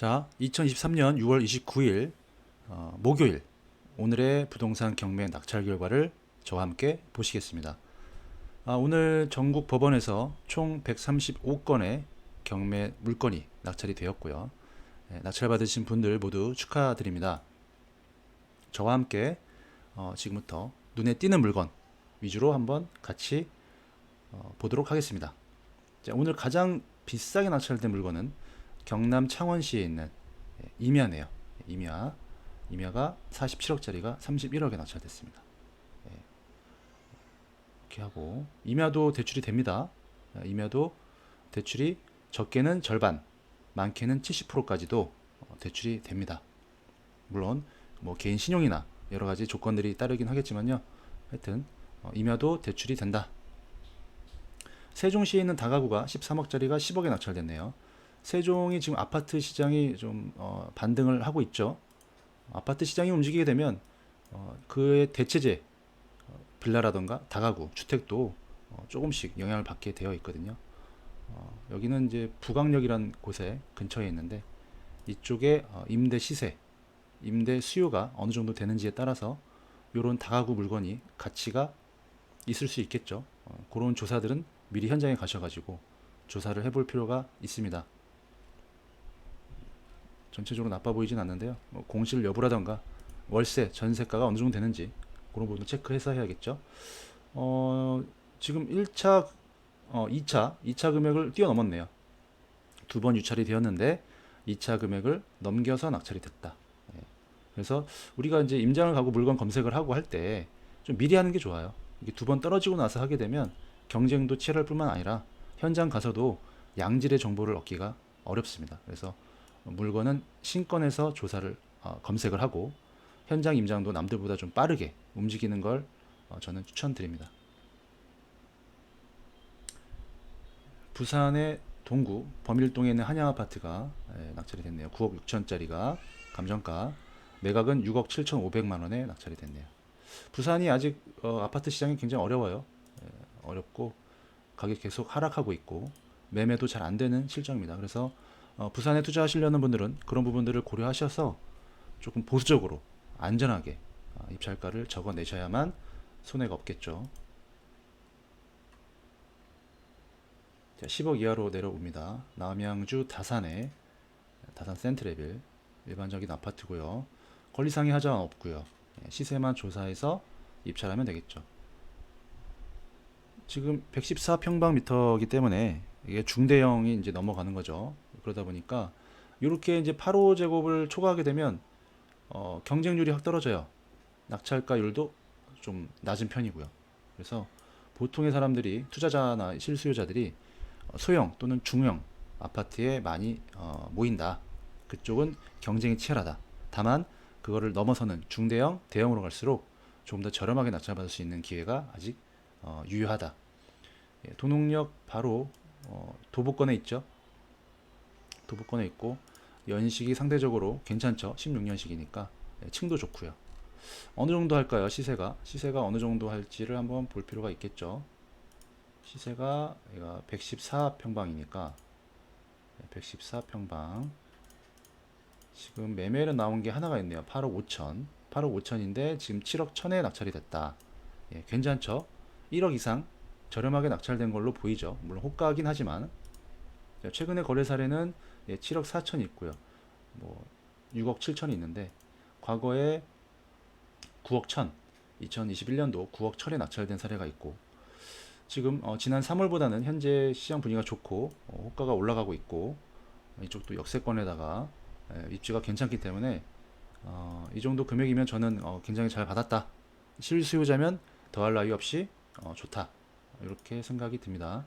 자, 2023년 6월 29일 어, 목요일 오늘의 부동산 경매 낙찰 결과를 저와 함께 보시겠습니다. 아, 오늘 전국 법원에서 총 135건의 경매 물건이 낙찰이 되었고요. 네, 낙찰 받으신 분들 모두 축하드립니다. 저와 함께 어, 지금부터 눈에 띄는 물건 위주로 한번 같이 어, 보도록 하겠습니다. 자, 오늘 가장 비싸게 낙찰된 물건은 경남 창원시에 있는 예, 임야네요. 예, 임야. 임야가 47억짜리가 31억에 낙찰됐습니다. 예. 이렇게 하고 임야도 대출이 됩니다. 아, 임야도 대출이 적게는 절반, 많게는 70%까지도 어, 대출이 됩니다. 물론 뭐 개인 신용이나 여러 가지 조건들이 따르긴 하겠지만요. 하여튼 어, 임야도 대출이 된다. 세종시에 있는 다가구가 13억짜리가 10억에 낙찰됐네요. 세종이 지금 아파트 시장이 좀 어, 반등을 하고 있죠. 아파트 시장이 움직이게 되면 어, 그의 대체제 어, 빌라라던가 다가구 주택도 어, 조금씩 영향을 받게 되어 있거든요. 어, 여기는 이제 부강역이라는 곳에 근처에 있는데 이쪽에 어, 임대 시세, 임대 수요가 어느 정도 되는지에 따라서 이런 다가구 물건이 가치가 있을 수 있겠죠. 어, 그런 조사들은 미리 현장에 가셔가지고 조사를 해볼 필요가 있습니다. 전체적으로 나빠 보이진 않는데요. 뭐 공실 여부라던가 월세, 전세가가 어느 정도 되는지 그런 부분 체크해서 해야겠죠. 어, 지금 1차, 어, 2차, 2차 금액을 뛰어넘었네요. 두 번 유찰이 되었는데 2차 금액을 넘겨서 낙찰이 됐다. 예. 그래서 우리가 이제 임장을 가고 물건 검색을 하고 할 때 좀 미리 하는 게 좋아요. 이게 두 번 떨어지고 나서 하게 되면 경쟁도 치열할 뿐만 아니라 현장 가서도 양질의 정보를 얻기가 어렵습니다. 그래서 물건은 신권에서 조사를 어, 검색을 하고 현장 임장도 남들보다 좀 빠르게 움직이는 걸 어, 저는 추천드립니다. 부산의 동구 범일동에 있는 한양 아파트가 예, 낙찰이 됐네요. 9억 6천짜리가 감정가 매각은 6억 7천5백만 원에 낙찰이 됐네요. 부산이 아직 어, 아파트 시장이 굉장히 어려워요. 예, 어렵고 가격 계속 하락하고 있고 매매도 잘 안 되는 실정입니다. 그래서 어, 부산에 투자하시려는 분들은 그런 부분들을 고려하셔서 조금 보수적으로 안전하게 어, 입찰가를 적어내셔야만 손해가 없겠죠. 자, 10억 이하로 내려옵니다. 남양주 다산의 다산 센트레빌 일반적인 아파트고요. 권리상의 하자는 없고요. 예, 시세만 조사해서 입찰하면 되겠죠. 지금 114평방미터이기 때문에 이게 중대형이 이제 넘어가는 거죠. 그러다 보니까 이렇게 이제 8호 제곱을 초과하게 되면 어, 경쟁률이 확 떨어져요. 낙찰가율도 좀 낮은 편이고요. 그래서 보통의 사람들이 투자자나 실수요자들이 어, 소형 또는 중형 아파트에 많이 어, 모인다. 그쪽은 경쟁이 치열하다. 다만 그거를 넘어서는 중대형, 대형으로 갈수록 조금 더 저렴하게 낙찰받을 수 있는 기회가 아직 어, 유효하다. 예, 도농역 바로 어, 도보권에 있죠. 도보권에 있고 연식이 상대적으로 괜찮죠. 16년식이니까 예, 층도 좋고요. 어느 정도 할까요? 시세가 시세가 어느 정도 할지를 한번 볼 필요가 있겠죠. 시세가 얘가 114평방이니까 114평방 지금 매매로 나온 게 하나가 있네요. 8억 5천 8억 5천인데 지금 7억 1천에 낙찰이 됐다. 예, 괜찮죠? 1억 이상 저렴하게 낙찰된 걸로 보이죠. 물론 호가긴 하지만 자, 최근에 거래 사례는 예, 7억 4천이 있고요. 뭐 6억 7천이 있는데 과거에 9억 1천 2021년도 9억 1천에 낙찰된 사례가 있고 지금 어, 지난 3월보다는 현재 시장 분위기가 좋고 어, 호가가 올라가고 있고 이쪽도 역세권에다가 예, 입지가 괜찮기 때문에 어, 이 정도 금액이면 저는 어, 굉장히 잘 받았다. 실수요자면 더할 나위 없이 어, 좋다. 이렇게 생각이 듭니다.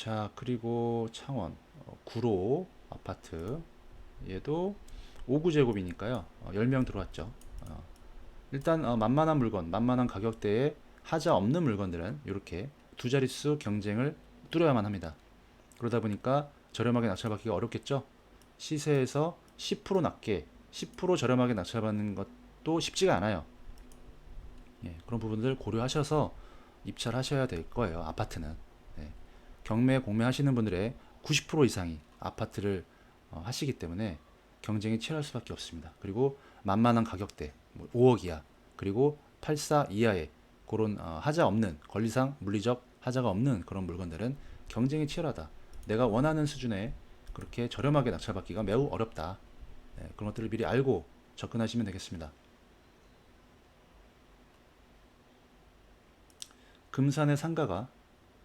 자, 그리고 창원 어, 구로 아파트 얘도 5구 제곱이니까요. 어, 10명 들어왔죠. 어, 일단 어, 만만한 물건, 만만한 가격대에 하자 없는 물건들은 이렇게 두 자릿수 경쟁을 뚫어야만 합니다. 그러다 보니까 저렴하게 낙찰받기가 어렵겠죠. 시세에서 10% 낮게 10% 저렴하게 낙찰받는 것도 쉽지가 않아요. 예, 그런 부분들 고려하셔서 입찰하셔야 될 거예요. 아파트는 네. 경매 공매 하시는 분들의 90% 이상이 아파트를 어, 하시기 때문에 경쟁이 치열할 수밖에 없습니다. 그리고 만만한 가격대 뭐 5억 이하 그리고 84 이하의 그런 어, 하자 없는 권리상 물리적 하자가 없는 그런 물건들은 경쟁이 치열하다. 내가 원하는 수준에 그렇게 저렴하게 낙찰받기가 매우 어렵다. 예, 그런 것들을 미리 알고 접근하시면 되겠습니다. 금산의 상가가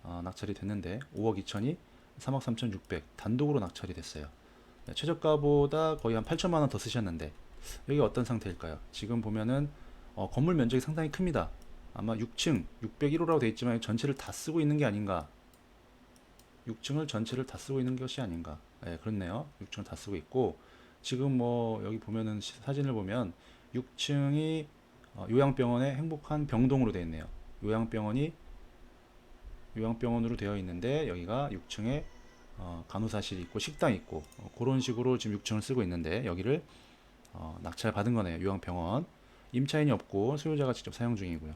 어, 낙찰이 됐는데 5억 2천이 3억 3,600 단독으로 낙찰이 됐어요. 네, 최저가보다 거의 한 8천만 원 더 쓰셨는데 여기 어떤 상태일까요? 지금 보면은 어, 건물 면적이 상당히 큽니다. 아마 6층 601호라고 되어 있지만 전체를 다 쓰고 있는 게 아닌가. 6층을 전체를 다 쓰고 있는 것이 아닌가. 네, 그렇네요. 6층을 다 쓰고 있고 지금 뭐 여기 보면은 시- 사진을 보면 6층이 어, 요양병원의 행복한 병동으로 되어 있네요. 요양병원이 요양병원으로 되어 있는데 여기가 6층에 어, 간호사실이 있고 식당이 있고 어, 그런 식으로 지금 6층을 쓰고 있는데 여기를 어, 낙찰 받은 거네요. 요양병원 임차인이 없고 소유자가 직접 사용 중이고요.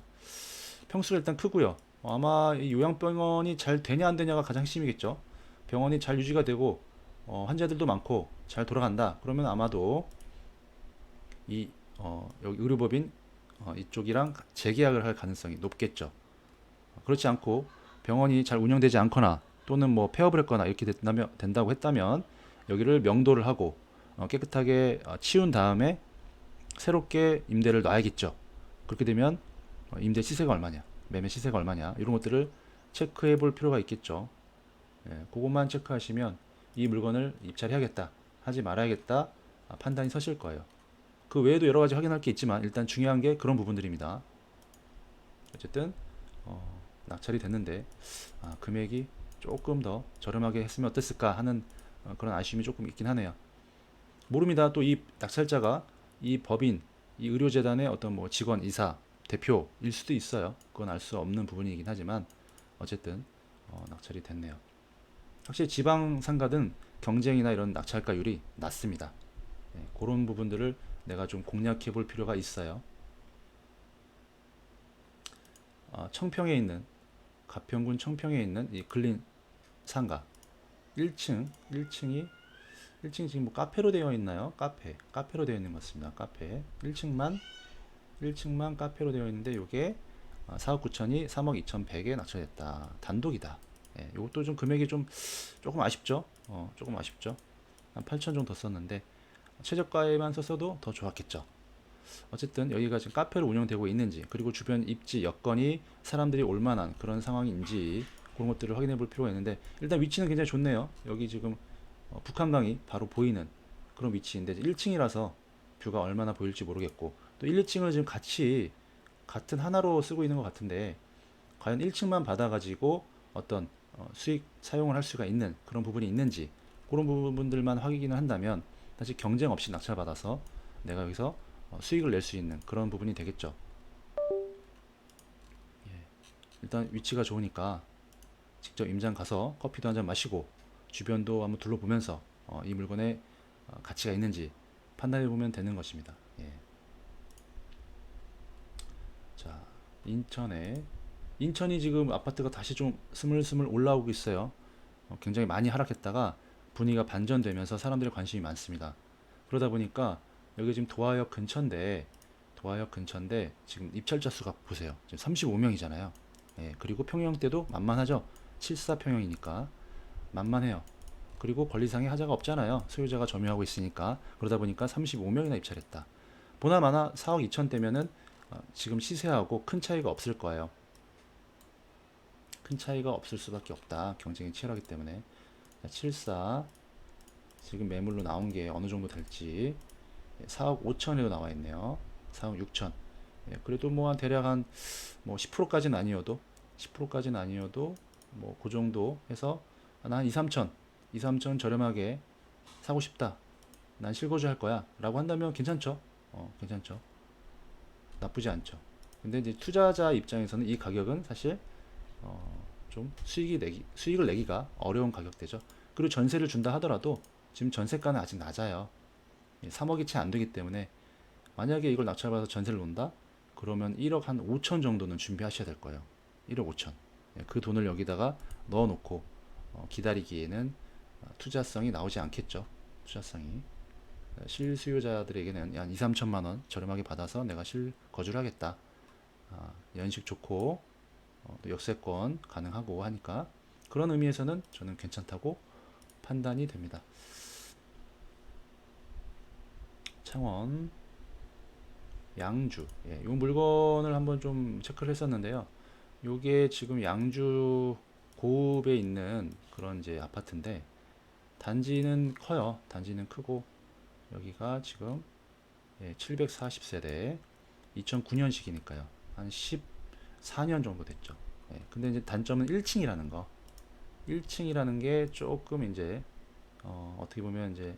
평수가 일단 크고요. 어, 아마 이 요양병원이 잘 되냐 안 되냐가 가장 핵심이겠죠. 병원이 잘 유지가 되고 어, 환자들도 많고 잘 돌아간다. 그러면 아마도 이 어, 여기 의료법인 어, 이쪽이랑 재계약을 할 가능성이 높겠죠. 어, 그렇지 않고 병원이 잘 운영되지 않거나 또는 뭐 폐업을 했거나 이렇게 된다면, 된다고 했다면 여기를 명도를 하고 어, 깨끗하게 어, 치운 다음에 새롭게 임대를 놔야겠죠. 그렇게 되면 어, 임대 시세가 얼마냐, 매매 시세가 얼마냐 이런 것들을 체크해 볼 필요가 있겠죠. 예, 그것만 체크하시면 이 물건을 입찰해야겠다, 하지 말아야겠다 아, 판단이 서실 거예요. 그 외에도 여러 가지 확인할 게 있지만 일단 중요한 게 그런 부분들입니다. 어쨌든 어, 낙찰이 됐는데 아, 금액이 조금 더 저렴하게 했으면 어땠을까 하는 어, 그런 아쉬움이 조금 있긴 하네요. 모릅니다. 또 이 낙찰자가 이 법인, 이 의료재단의 어떤 뭐 직원, 이사, 대표일 수도 있어요. 그건 알 수 없는 부분이긴 하지만 어쨌든 어, 낙찰이 됐네요. 확실히 지방 상가든 경쟁이나 이런 낙찰가율이 낮습니다. 예, 그런 부분들을 내가 좀 공략해 볼 필요가 있어요. 아, 청평에 있는 가평군 청평에 있는 이 근린 상가 1층 1층이 1층 지금 뭐 카페로 되어 있나요? 카페 카페로 되어 있는 것 같습니다. 카페 1층만 1층만 카페로 되어 있는데 아, 4억 9천이 3억 2천100에 낙찰됐다. 단독이다. 예, 요것도 좀 금액이 좀 조금 아쉽죠. 어, 조금 아쉽죠. 한 8천 정도 더 썼는데 최저가에만 썼어도 더 좋았겠죠. 어쨌든 여기가 지금 카페로 운영되고 있는지 그리고 주변 입지 여건이 사람들이 올 만한 그런 상황인지 그런 것들을 확인해 볼 필요가 있는데 일단 위치는 굉장히 좋네요. 여기 지금 어, 북한강이 바로 보이는 그런 위치인데 1층이라서 뷰가 얼마나 보일지 모르겠고 또 1, 2층을 지금 같이 같은 하나로 쓰고 있는 것 같은데 과연 1층만 받아가지고 어떤 어, 수익 사용을 할 수가 있는 그런 부분이 있는지 그런 부분들만 확인을 한다면 다시 경쟁 없이 낙찰받아서 내가 여기서 어, 수익을 낼 수 있는 그런 부분이 되겠죠. 예. 일단 위치가 좋으니까 직접 임장 가서 커피도 한 잔 마시고 주변도 한번 둘러보면서 어, 이 물건에 어, 가치가 있는지 판단해 보면 되는 것입니다. 예. 자, 인천에 인천이 지금 아파트가 다시 좀 스물스물 올라오고 있어요. 어, 굉장히 많이 하락했다가 분위기가 반전되면서 사람들의 관심이 많습니다. 그러다 보니까 여기 지금 도화역 근처인데 도화역 근처인데 지금 입찰자 수가 보세요. 지금 35명이잖아요. 예, 그리고 평형대도 만만하죠. 74 평형이니까 만만해요. 그리고 권리상의 하자가 없잖아요. 소유자가 점유하고 있으니까 그러다 보니까 35명이나 입찰했다. 보나마나 4억 2천 대면은 어, 지금 시세하고 큰 차이가 없을 거예요. 큰 차이가 없을 수밖에 없다. 경쟁이 치열하기 때문에. 자, 74 지금 매물로 나온 게 어느 정도 될지 4억 5천에도 나와 있네요. 4억 6천. 예, 그래도 뭐 한 대략 한 뭐 10%까지는 아니어도 10%까지는 아니어도 뭐 그 정도 해서 한 2, 3천, 2, 3천 저렴하게 사고 싶다. 난 실거주 할 거야. 라고 한다면 괜찮죠? 어, 괜찮죠? 나쁘지 않죠. 근데 이제 투자자 입장에서는 이 가격은 사실 어, 좀 수익이 내기, 수익을 내기가 어려운 가격대죠. 그리고 전세를 준다 하더라도 지금 전세가는 아직 낮아요. 3억이 채 안 되기 때문에 만약에 이걸 낙찰받아서 전세를 놓는다? 그러면 1억 한 5천 정도는 준비하셔야 될 거예요. 1억 5천. 그 돈을 여기다가 넣어놓고 어, 기다리기에는 아, 투자성이 나오지 않겠죠. 투자성이 어, 실수요자들에게는 한 2, 3천만 원 저렴하게 받아서 내가 실 거주를 하겠다. 아, 연식 좋고 어, 또 역세권 가능하고 하니까 그런 의미에서는 저는 괜찮다고 판단이 됩니다. 창원 양주 예, 이 물건을 한번 좀 체크를 했었는데요. 요게 지금 양주 고읍에 있는 그런 이제 아파트인데 단지는 커요. 단지는 크고 여기가 지금 예, 740세대 2009년식이니까요. 한 14년 정도 됐죠. 예, 근데 이제 단점은 1층이라는 거. 1층이라는 게 조금 이제 어, 어떻게 보면 이제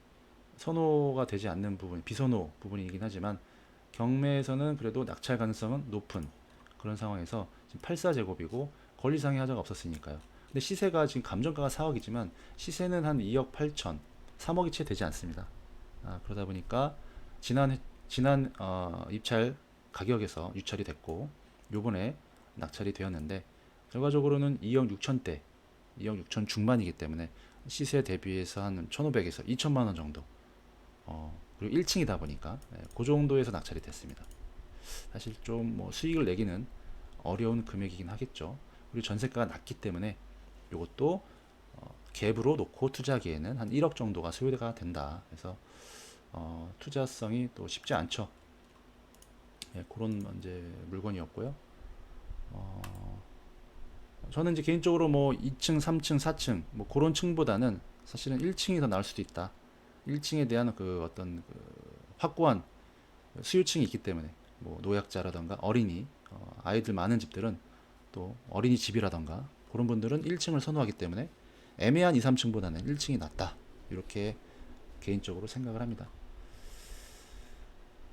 선호가 되지 않는 부분, 비선호 부분이긴 하지만 경매에서는 그래도 낙찰 가능성은 높은 그런 상황에서 지금 84제곱이고 권리상의 하자가 없었으니까요. 근데 시세가 지금 감정가가 4억이지만 시세는 한 2억 8천, 3억이 채 되지 않습니다. 아, 그러다 보니까 지난 지난 어, 입찰 가격에서 유찰이 됐고 요번에 낙찰이 되었는데 결과적으로는 2억 6천대, 2억 6천 중반이기 때문에 시세 대비해서 한 1,500에서 2천만 원 정도. 어, 그리고 1층이다 보니까 예, 그 정도에서 낙찰이 됐습니다. 사실 좀 뭐 수익을 내기는 어려운 금액이긴 하겠죠. 그리고 전세가가 낮기 때문에 이것도 어, 갭으로 놓고 투자하기에는 한 1억 정도가 소요가 된다. 그래서 어, 투자성이 또 쉽지 않죠. 예, 그런 이제 물건이었고요. 어, 저는 이제 개인적으로 뭐 2층, 3층, 4층 뭐 그런 층보다는 사실은 1층이 더 나을 수도 있다. 1층에 대한 그 어떤 그 확고한 수요층이 있기 때문에 뭐 노약자라던가 어린이, 어, 아이들 많은 집들은 또 어린이 집이라던가 그런 분들은 1층을 선호하기 때문에 애매한 2, 3층보다는 1층이 낫다. 이렇게 개인적으로 생각을 합니다.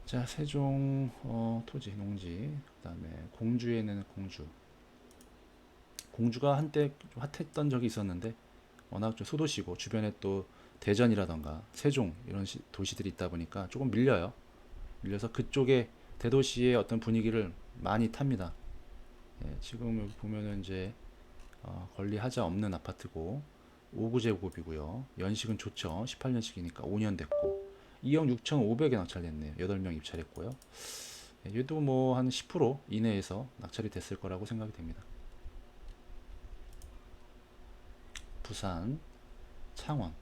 자, 세종 어, 토지, 농지, 그다음에 공주에는 공주. 공주가 한때 좀 핫했던 적이 있었는데 워낙 좀 소도시고 주변에 또 대전이라던가 세종 이런 시- 도시들이 있다 보니까 조금 밀려요. 밀려서 그쪽에 대도시의 어떤 분위기를 많이 탑니다. 예, 지금 보면은 이제 어, 권리하자 없는 아파트고 5구제곱이고요. 연식은 좋죠. 18년식이니까 5년 됐고 2억 6,500에 낙찰됐네요. 8명 입찰했고요. 예, 얘도 뭐 한 10% 이내에서 낙찰이 됐을 거라고 생각이 됩니다. 부산, 창원,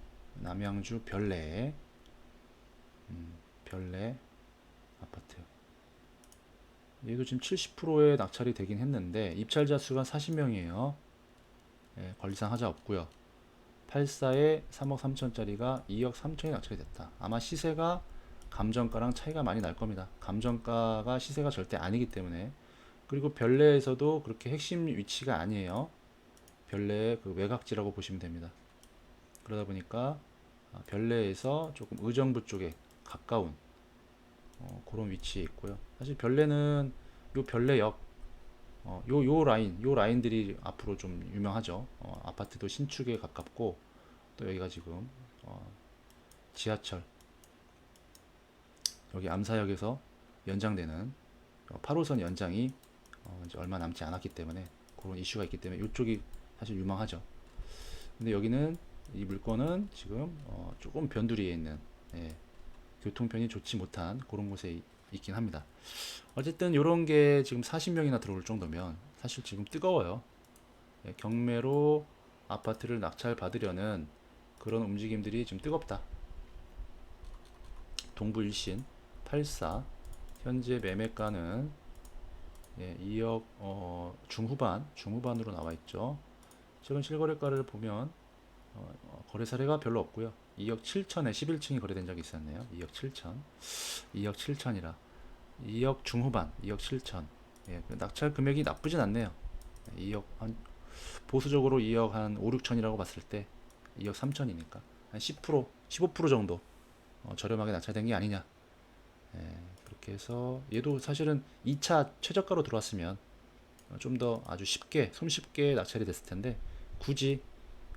남양주 별내, 음, 별내 아파트. 얘도 지금 70%의 낙찰이 되긴 했는데 입찰자 수가 40명이에요. 예, 권리상 하자 없고요. 84에 3억 3천짜리가 2억 3천에 낙찰이 됐다. 아마 시세가 감정가랑 차이가 많이 날 겁니다. 감정가가 시세가 절대 아니기 때문에 그리고 별내에서도 그렇게 핵심 위치가 아니에요. 별내의 그 외곽지라고 보시면 됩니다. 그러다 보니까 아, 별내에서 조금 의정부 쪽에 가까운 어, 그런 위치에 있고요. 사실 별내는 요 별내역 어, 요, 요 라인, 요 라인들이 앞으로 좀 유명하죠. 어, 아파트도 신축에 가깝고, 또 여기가 지금, 어, 지하철, 여기 암사역에서 연장되는 8호선 연장이 어, 이제 얼마 남지 않았기 때문에 그런 이슈가 있기 때문에 이쪽이 사실 유망하죠. 근데 여기는 이 물건은 지금 어, 조금 변두리에 있는 예, 교통편이 좋지 못한 그런 곳에 이- 있긴 합니다. 어쨌든 이런 게 지금 40명이나 들어올 정도면 사실 지금 뜨거워요. 예, 경매로 아파트를 낙찰 받으려는 그런 움직임들이 지금 뜨겁다. 동부일신 84 현재 매매가는 예, 2억 어, 중후반 중후반으로 나와 있죠. 최근 실거래가를 보면 어, 어, 거래 사례가 별로 없고요. 2억 7천에 11층이 거래된 적이 있었네요. 2억 7천, 2억 7천이라 2억 중후반, 2억 7천. 예, 그 낙찰 금액이 나쁘진 않네요. 2억 한 보수적으로 2억 한 5, 6천이라고 봤을 때 2억 3천이니까 한 10%, 15% 정도 어, 저렴하게 낙찰된 게 아니냐. 예, 그렇게 해서 얘도 사실은 2차 최저가로 들어왔으면 좀 더 아주 쉽게 손쉽게 낙찰이 됐을 텐데 굳이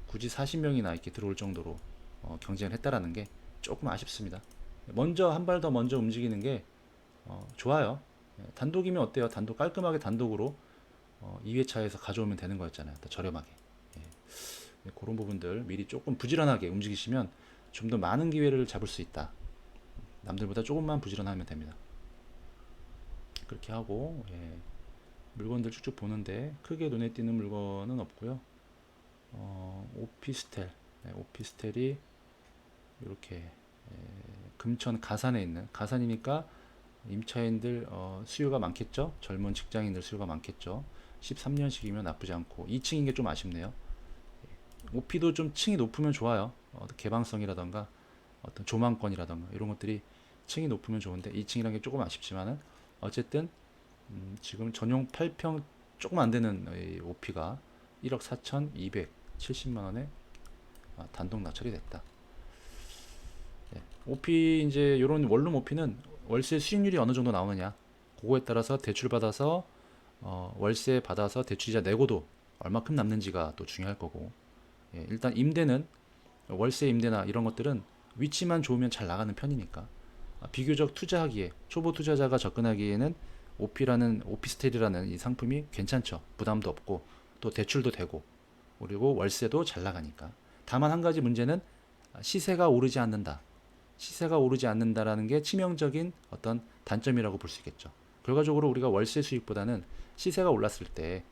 굳이 40명이나 이렇게 들어올 정도로 어, 경쟁을 했다라는 게 조금 아쉽습니다. 먼저 한 발 더 먼저 움직이는 게 어, 좋아요. 예, 단독이면 어때요? 단독 깔끔하게 단독으로 어, 2회차에서 가져오면 되는 거였잖아요. 더 저렴하게. 예. 네, 그런 부분들 미리 조금 부지런하게 움직이시면 좀 더 많은 기회를 잡을 수 있다. 남들보다 조금만 부지런하면 됩니다. 그렇게 하고 예, 물건들 쭉쭉 보는데 크게 눈에 띄는 물건은 없고요. 어, 오피스텔, 네, 오피스텔이 이렇게 예, 금천 가산에 있는 가산이니까 임차인들 어, 수요가 많겠죠. 젊은 직장인들 수요가 많겠죠. 13년씩이면 나쁘지 않고 2층인 게 좀 아쉽네요. 오피도 좀 층이 높으면 좋아요. 어, 개방성이라던가 어떤 조망권이라던가 이런 것들이 층이 높으면 좋은데 2층이라는 게 조금 아쉽지만은 어쨌든 음, 지금 전용 8평 조금 안 되는 이 오피가 1억 4,270만 원에 아, 단독 낙찰이 됐다. 네. 오피 이제 이런 원룸 오피는 월세 수익률이 어느 정도 나오느냐. 그거에 따라서 대출 받아서 어, 월세 받아서 대출이자 내고도 얼마큼 남는지가 또 중요할 거고. 예, 일단 임대는 월세 임대나 이런 것들은 위치만 좋으면 잘 나가는 편이니까. 아, 비교적 투자하기에 초보 투자자가 접근하기에는 오피라는 오피스텔이라는 이 상품이 괜찮죠. 부담도 없고 또 대출도 되고 그리고 월세도 잘 나가니까 다만 한 가지 문제는 시세가 오르지 않는다 시세가 오르지 않는다라는 게 치명적인 어떤 단점이라고 볼 수 있겠죠 결과적으로 우리가 월세 수익보다는 시세가 올랐을 때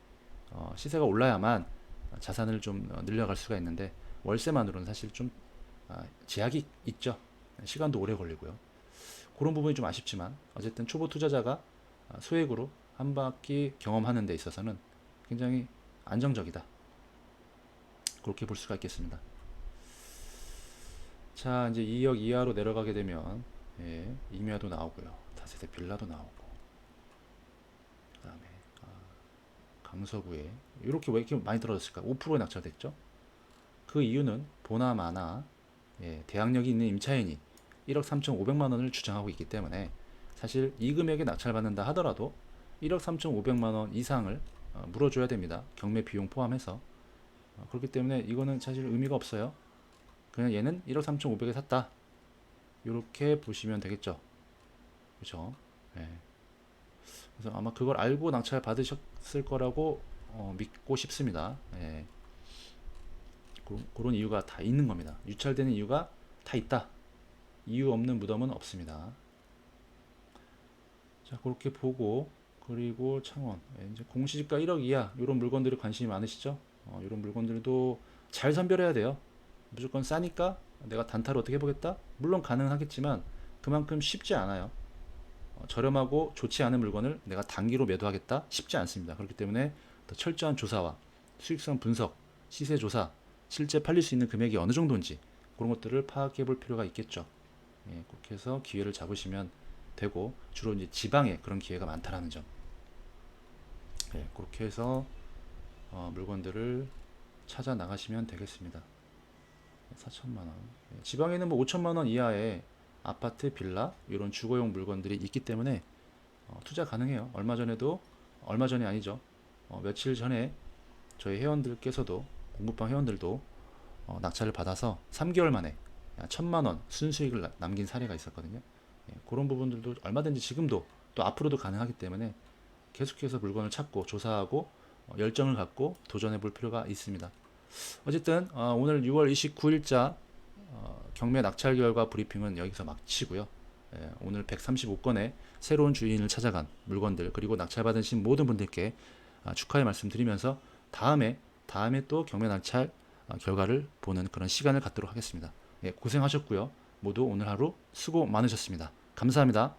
어, 시세가 올라야만 자산을 좀 어, 늘려갈 수가 있는데 월세만으로는 사실 좀 아, 제약이 있죠. 시간도 오래 걸리고요. 그런 부분이 좀 아쉽지만 어쨌든 초보 투자자가 아, 소액으로 한 바퀴 경험하는 데 있어서는 굉장히 안정적이다. 그렇게 볼 수가 있겠습니다. 자, 이제 2억 이하로 내려가게 되면 예, 임야도 나오고요. 다세대 빌라도 나오고 그다음에 아, 강서구에 이렇게 왜 이렇게 많이 떨어졌을까? 5%에 낙찰됐죠. 그 이유는 보나마나 예, 대항력이 있는 임차인이 1억 3,500만 원을 주장하고 있기 때문에 사실 이 금액에 낙찰받는다 하더라도 1억 3,500만 원 이상을 어, 물어줘야 됩니다. 경매 비용 포함해서 어, 그렇기 때문에 이거는 사실 의미가 없어요. 그냥 얘는 1억 3,500에 샀다. 이렇게 보시면 되겠죠. 그렇죠? 예. 그래서 아마 그걸 알고 낙찰 받으셨을 거라고 어, 믿고 싶습니다. 예. 그런, 그런 이유가 다 있는 겁니다. 유찰되는 이유가 다 있다. 이유 없는 무덤은 없습니다. 자, 그렇게 보고 그리고 창원 예, 이제 공시지가 1억 이하 이런 물건들이 관심이 많으시죠? 어, 이런 물건들도 잘 선별해야 돼요. 무조건 싸니까 내가 단타를 어떻게 해보겠다? 물론 가능하겠지만 그만큼 쉽지 않아요. 어, 저렴하고 좋지 않은 물건을 내가 단기로 매도하겠다? 쉽지 않습니다. 그렇기 때문에 더 철저한 조사와 수익성 분석, 시세 조사, 실제 팔릴 수 있는 금액이 어느 정도인지 그런 것들을 파악해 볼 필요가 있겠죠. 예, 그렇게 해서 기회를 잡으시면 되고 주로 이제 지방에 그런 기회가 많다라는 점. 예, 그렇게 해서 어, 물건들을 찾아 나가시면 되겠습니다. 4천만 원. 예, 지방에는 뭐 5천만 원 이하의 아파트, 빌라 이런 주거용 물건들이 있기 때문에 어, 투자 가능해요. 얼마 전에도 얼마 전이 아니죠. 어, 며칠 전에 저희 회원들께서도 공부방 회원들도 어, 낙찰을 받아서 3개월 만에 천만 원 순수익을 나- 남긴 사례가 있었거든요. 예, 그런 부분들도 얼마든지 지금도 또 앞으로도 가능하기 때문에 계속해서 물건을 찾고 조사하고 어, 열정을 갖고 도전해 볼 필요가 있습니다. 어쨌든 어, 오늘 6월 29일자 어, 경매 낙찰 결과 브리핑은 여기서 마치고요. 예, 오늘 135건의 새로운 주인을 찾아간 물건들 그리고 낙찰 받으신 모든 분들께 아, 축하의 말씀드리면서 다음에 다음에 또 경매 낙찰 어, 결과를 보는 그런 시간을 갖도록 하겠습니다. 예, 고생하셨고요. 모두 오늘 하루 수고 많으셨습니다. 감사합니다.